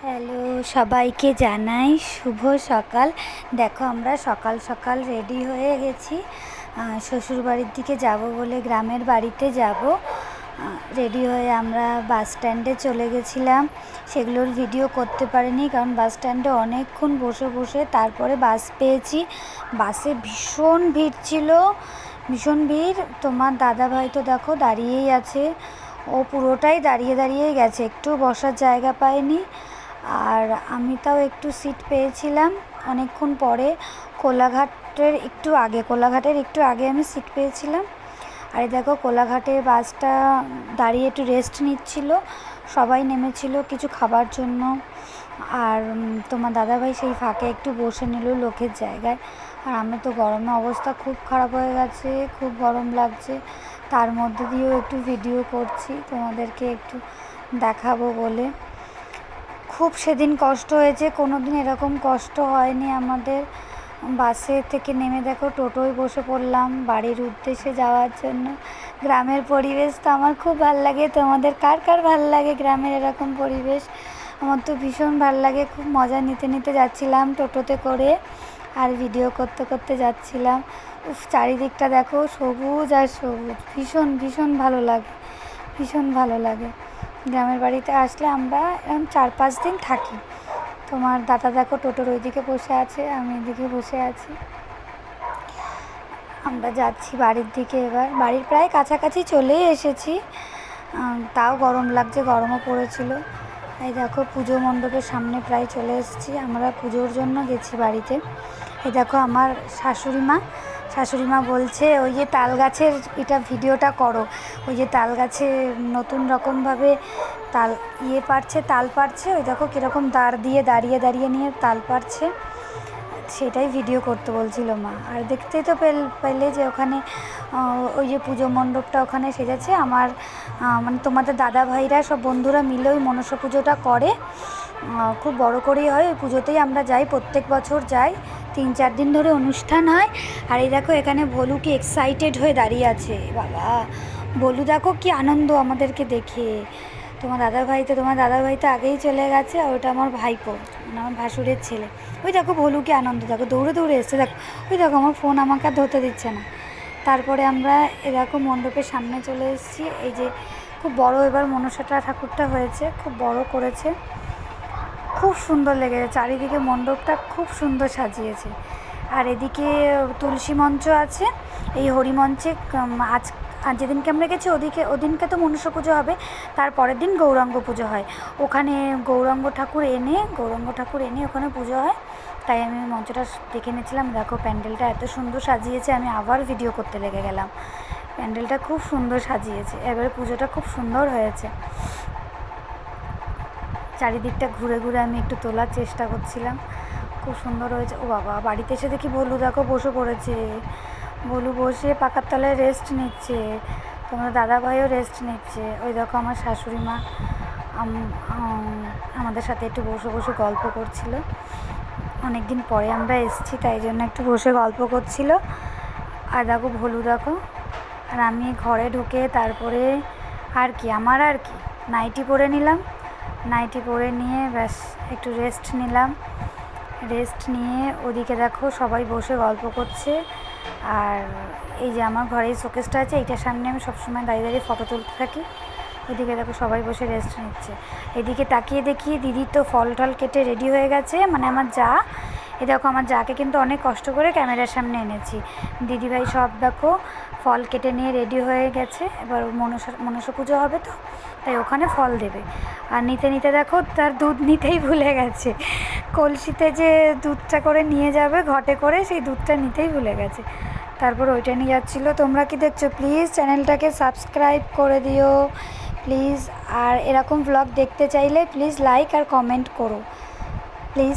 Hello সবাইকে জানাই শুভ সকাল। দেখো আমরা সকাল সকাল রেডি হয়ে গেছি। আহ, শ্বশুরবাড়ির দিকে যাব বলে গ্রামের বাড়িতে যাব। রেডি হয়ে আমরা বাস স্ট্যান্ডে চলে গেছিলাম। সেগুলোর ভিডিও করতে পারিনি কারণ বাস স্ট্যান্ডে অনেকক্ষণ বসে বসে তারপরে বাস পেয়েছি। বাসে ভীষণ ভিড় ছিল। ভীষণ ভিড়। তোমার দাদাভাই তো দেখো দাঁড়িয়েই আছে। ও পুরোটাই দাঁড়িয়ে দাঁড়িয়ে গেছে। একটু বসার জায়গা পায়নি। আর আমি তাও একটু সিট পেয়েছিলাম। অনেকক্ষণ পরে কোলাঘাটের একটু আগে, কোলাঘাটের একটু আগে আমি সিট পেয়েছিলাম। আর দেখো কোলাঘাটে বাসটা দাঁড়িয়ে একটু রেস্ট নিচ্ছিল। সবাই নেমেছিল কিছু খাবার জন্য। আর তোমার দাদাভাই সেই ফাঁকে একটু বসে নিল লোকের জায়গায়। আর আমি তো গরমে অবস্থা খুব খারাপ হয়ে গেছে, খুব গরম লাগছে। তার মধ্যে দিয়েও একটু ভিডিও করছি, তোমাদেরকে একটু দেখাবো বলে। খুব সেদিন কষ্ট হয়েছে কোনো দিন এরকম কষ্ট হয়নি আমাদের। বাসে থেকে নেমে দেখো, টোটোয় বসে পড়লাম, বাড়ির উদ্দেশ্যে যাওয়ার জন্য। গ্রামের পরিবেশ তো আমার খুব ভালো লাগে। তোমাদের কার কার ভালো লাগে গ্রামের এরকম পরিবেশ? আমার তো ভীষণ ভালো লাগে, খুব মজা নিতে নিতে যাচ্ছিলাম টোটোতে করে আর ভিডিও করতে করতে যাচ্ছিলাম। উফ, চারিদিকটা দেখো সবুজ আর সবুজ, ভীষণ ভীষণ ভালো লাগে, ভীষণ ভালো লাগে। গ্রামের বাড়িতে আসলে আমরা এরকম চার পাঁচ দিন থাকি। তোমার দাদা দেখো টোটোর ওইদিকে বসে আছে, আমি এদিকে বসে আছি। আমরা যাচ্ছি বাড়ির দিকে এবার। বাড়ির প্রায় কাছাকাছি চলেই এসেছি। তাও গরম লাগছে, গরমও পড়েছিল। এই দেখো পুজো মণ্ডপের সামনে প্রায় চলে এসেছি। আমরা পুজোর জন্য গেছি বাড়িতে। এই দেখো আমার শাশুড়ি মা। শাশুড়ি মা বলছে, ওই যে তাল গাছের এটা ভিডিওটা করো। ওই যে তাল গাছে নতুন রকমভাবে তাল ইয়ে পারছে তাল পারছে ওই দেখো কীরকম দাঁড় দিয়ে দাঁড়িয়ে দাঁড়িয়ে নিয়ে তাল পারছে সেটাই ভিডিও করতে বলছিল মা। আর দেখতেই তো পেল, পেলে যে ওখানে ওই যে পুজো মণ্ডপটা ওখানে সেজেছে। আমার মানে তোমাদের দাদা ভাইরা সব বন্ধুরা মিলে ওই মনসা পুজোটা করে। খুব বড় করেই হয়। ওই পুজোতেই আমরা যাই, প্রত্যেক বছর যাই। তিন চার দিন ধরে অনুষ্ঠান হয়। আর এই দেখো এখানে ভলু কি এক্সাইটেড হয়ে দাঁড়িয়ে আছে। বাবা বলু দেখো কি আনন্দ আমাদেরকে দেখে। তোমার দাদা ভাই তো, তোমার দাদা ভাই তো আগেই চলে গেছে আর ওটা আমার ভাইপো মানে আমার ভাসুরের ছেলে। ওই দেখো ভলু কি আনন্দ, দেখো দৌড়ে দৌড়ে এসছে, দেখো। ওই দেখো আমার ফোন আমাকে আর ধরতে দিচ্ছে না। তারপরে আমরা এ দেখো মণ্ডপের সামনে চলে এসেছি। এই যে খুব বড় এবার মনসাটা ঠাকুরটা হয়েছে, খুব বড় করেছে। খুব সুন্দর লেগেছে। চারিদিকে মণ্ডপটা খুব সুন্দর সাজিয়েছে। আর এদিকে তুলসী মঞ্চ আছে। এই হরিমঞ্চে উম, আজ আর যেদিনকে আমরা গেছি ওদিকে ওদিনকে তো মনুষ্য পুজো হবে তার পরের দিন গৌরাঙ্গ পুজো হয়। ওখানে গৌরাঙ্গ ঠাকুর এনে গৌরাঙ্গ ঠাকুর এনে ওখানে পুজো হয়। তাই আমি মঞ্চটা দেখে নিয়েছিলাম দেখো প্যান্ডেলটা এত সুন্দর সাজিয়েছে আমি আবার ভিডিও করতে লেগে গেলাম। প্যান্ডেলটা খুব সুন্দর সাজিয়েছে। এবারে পুজোটা খুব সুন্দর হয়েছে। চারিদিকটা ঘুরে ঘুরে আমি একটু তোলার চেষ্টা করছিলাম। খুব সুন্দর হয়েছে। ও বাবা বাড়িতে এসে দেখি বলু দেখো বসে পড়েছে। বলু বসে পাকার তলায় রেস্ট নিচ্ছে। তোমার দাদা ভাইও রেস্ট নিচ্ছে। ওই দেখো আমার শাশুড়ি মা আম- আম, আমাদের সাথে একটু বসে বসে গল্প করছিল। অনেক দিন পরে আমরা এসেছি তাই জন্য একটু বসে গল্প করছিল। আর দেখো ভলু দেখো আর আমি ঘরে ঢুকে তারপরে আর কি আমার আর কি নাইটি পরে নিলাম। নাইটি পরে নিয়ে ব্যাস, একটু রেস্ট নিলাম। রেস্ট নিয়ে ওদিকে দেখো সবাই বসে গল্প করছে। আর এই যে আমার ঘরে শোকেসটা আছে, এইটার সামনে আমি সবসময় দাঁড়িয়ে দাঁড়িয়ে ফটো তুলতে থাকি। ওদিকে দেখো সবাই বসে রেস্ট নিচ্ছে। এদিকে তাকিয়ে দেখি দিদি তো ফল টল কেটে রেডি হয়ে গেছে মানে আমার যা। এ দেখো, আমার যাকে কিন্তু অনেক কষ্ট করে ক্যামেরার সামনে এনেছি। দিদিভাই সব দেখো, ফল কেটে নিয়ে রেডি হয়ে গেছে। এবার মনসা মনসা পুজো হবে তো, তাই ওখানে ফল দেবে। আর নিতে নিতে দেখো, তার দুধ নিতেই ভুলে গেছে। কলসিতে যে দুধটা করে নিয়ে যাবে, ঘটে করে সেই দুধটা নিতেই ভুলে গেছে। তারপর ওইটা নিয়ে যাচ্ছিল। তোমরা কি দেখছ? প্লিজ চ্যানেলটাকে সাবস্ক্রাইব করে দিও। প্লিজ আর এরকম ব্লগ দেখতে চাইলে প্লিজ লাইক আর কমেন্ট করো। প্লিজ